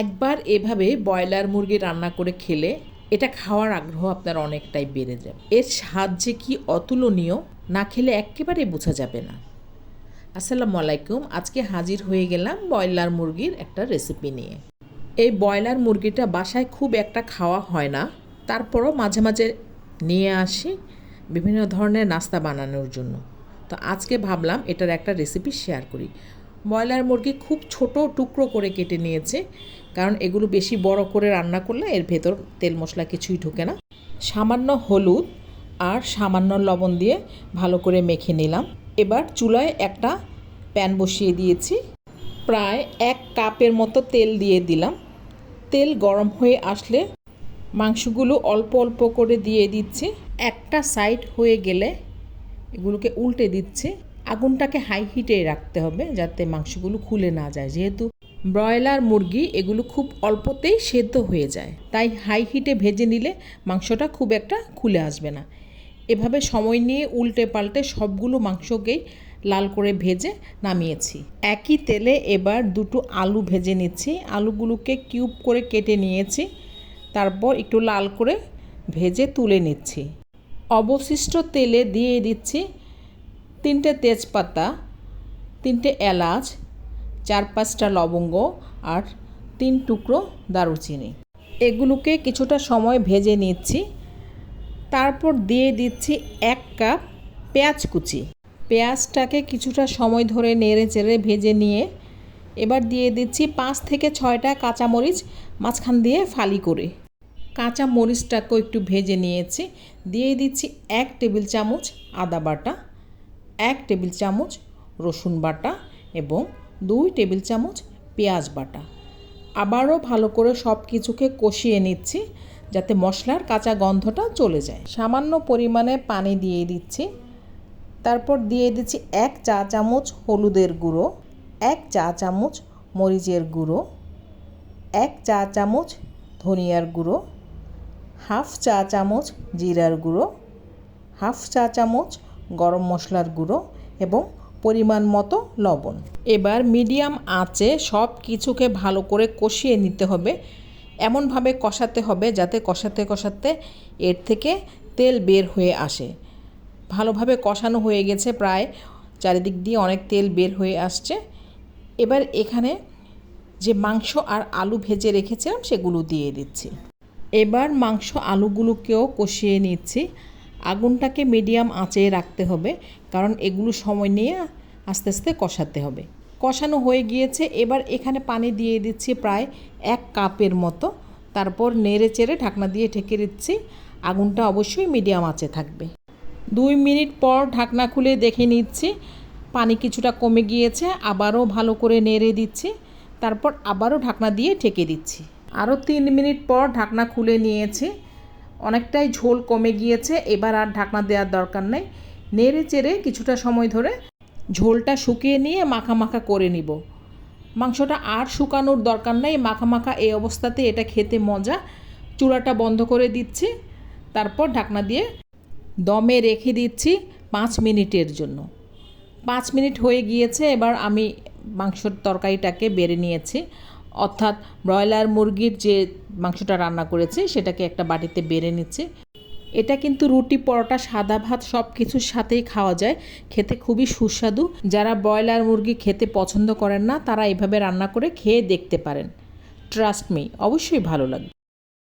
একবার এভাবে ব্রয়লার মুরগি রান্না করে খেলে এটা খাওয়ার আগ্রহ আপনার অনেকটাই বেড়ে যাবে। এর স্বাদ যে কি অতুলনীয় না খেলে একেবারে বোঝা যাবে না। আসসালামু আলাইকুম, আজকে হাজির হয়ে গেলাম ব্রয়লার মুরগির একটা রেসিপি নিয়ে। এই ব্রয়লার মুরগিটা বাসায় খুব একটা খাওয়া হয় না, তারপরও মাঝে মাঝে নিয়ে আসি বিভিন্ন ধরনের নাস্তা বানানোর জন্য। তো আজকে ভাবলাম এটার একটা রেসিপি শেয়ার করি। ব্রয়লার মুরগি খুব ছোট টুকরো করে কেটে নিয়েছে, কারণ এগুলো বেশি বড় করে রান্না করলে এর ভেতর তেল মশলা কিছুই ঢোকে না। সামান্য হলুদ আর সামান্য লবণ দিয়ে ভালো করে মেখে নিলাম। এবার চুলায় একটা প্যান বসিয়ে দিয়েছি। প্রায় এক কাপের মতো তেল দিয়ে দিলাম। তেল গরম হয়ে আসলে মাংসগুলো অল্প অল্প করে দিয়ে দিচ্ছি। একটা সাইড হয়ে গেলে এগুলোকে উল্টে দিচ্ছি। আগুনটাকে হাই হিটে রাখতে হবে যাতে মাংসগুলো খুলে না যায়। যেহেতু ব্রয়লার মুরগি এগুলো খুব অল্পতেই সেদ্ধ হয়ে যায়, তাই হাই হিটে ভেজে নিলে মাংসটা খুব একটা খুলে আসবে না। এভাবে সময় নিয়ে উল্টে পাল্টে সবগুলো মাংসকেই লাল করে ভেজে নামিয়েছি। একই তেলে এবার দুটো আলু ভেজে নিচ্ছি। আলুগুলোকে কিউব করে কেটে নিয়েছি, তারপর একটু লাল করে ভেজে তুলে নিচ্ছি। অবশিষ্ট তেলে দিয়ে দিচ্ছি তিনটে তেজপাতা, তিনটে এলাচ, চার পাঁচটা লবঙ্গ আর তিন টুকরো দারুচিনি। এগুলোকে কিছুটা সময় ভেজে নিচ্ছি। তারপর দিয়ে দিচ্ছি এক কাপ পেঁয়াজ কুচি। পেঁয়াজটাকে কিছুটা সময় ধরে নেড়ে চেড়ে ভেজে নিয়ে এবার দিয়ে দিচ্ছি পাঁচ থেকে ছয়টা কাঁচামরিচ মাঝখান দিয়ে ফালি করে। কাঁচা মরিচটাকেও একটু ভেজে নিয়েছি। দিয়ে দিচ্ছি এক টেবিল চামচ আদা বাটা। এক টেবিল চামচ রসুন বাটা এবং দুই টেবিল চামচ পেঁয়াজ বাটা। আবারও ভালো করে সব কিছুকে কষিয়ে নিচ্ছি যাতে মশলার কাঁচা গন্ধটা চলে যায়। সামান্য পরিমাণে পানি দিয়ে দিচ্ছি। তারপর দিয়ে দিচ্ছি এক চা চামচ হলুদের গুঁড়ো, এক চা চামচ মরিচের গুঁড়ো, এক চা চামচ ধনিয়ার গুঁড়ো, হাফ চা চামচ জিরার গুঁড়ো, হাফ চা চামচ গরম মশলার গুঁড়ো এবং পরিমাণ মতো লবণ। এবার মিডিয়াম আঁচে সব কিছুকে ভালো করে কষিয়ে নিতে হবে। এমনভাবে কষাতে হবে যাতে কষাতে কষাতে এর থেকে তেল বের হয়ে আসে। ভালোভাবে কষানো হয়ে গেছে প্রায়, চারিদিক দিয়ে অনেক তেল বের হয়ে আসছে। এবার এখানে যে মাংস আর আলু ভেজে রেখেছিলাম সেগুলো দিয়ে দিচ্ছি। এবার মাংস আলুগুলোকেও কষিয়ে নিচ্ছি। আগুনটাকে মিডিয়াম আঁচে রাখতে হবে, কারণ এগুলো সময় নিয়ে আস্তে আস্তে কষাতে হবে। কষানো হয়ে গিয়েছে, এবার এখানে পানি দিয়ে দিচ্ছি প্রায় এক কাপের মতো। তারপর নেড়ে চেড়ে ঢাকনা দিয়ে ঢেকে দিচ্ছি। আগুনটা অবশ্যই মিডিয়াম আঁচে থাকবে। দুই মিনিট পর ঢাকনা খুলে দেখে নিচ্ছি, পানি কিছুটা কমে গিয়েছে, আবারও ভালো করে নেড়ে দিচ্ছি। তারপর আবারও ঢাকনা দিয়ে ঢেকে দিচ্ছি। আরও তিন মিনিট পর ঢাকনা খুলে নিয়েছি। অনেকটাই ঝোল কমে গিয়েছে, এবার আর ঢাকনা দেওয়ার দরকার নেই। নেড়ে চেড়ে কিছুটা সময় ধরে ঝোলটা শুকিয়ে নিয়ে মাখা মাখা করে নিব। মাংসটা আর শুকানোর দরকার নেই, মাখা মাখা এই অবস্থাতে এটা খেতে মজা। চূড়াটা বন্ধ করে দিচ্ছি, তারপর ঢাকনা দিয়ে দমে রেখে দিচ্ছি পাঁচ মিনিটের জন্য। পাঁচ মিনিট হয়ে গিয়েছে, এবার আমি মাংসর তরকারিটাকে বেড়ে নিয়েছি। অর্থাৎ ব্রয়লার মুরগির যে মাংসটা রান্না করেছে, সেটাকে একটা বাটিতে বেড়ে নিচ্ছে। এটা কিন্তু রুটি, পরোটা, সাদা ভাত সব কিছুর সাথেই খাওয়া যায়। খেতে খুবই সুস্বাদু। যারা ব্রয়লার মুরগি খেতে পছন্দ করেন না, তারা এভাবে রান্না করে খেয়ে দেখতে পারেন। ট্রাস্ট মি অবশ্যই ভালো লাগবে।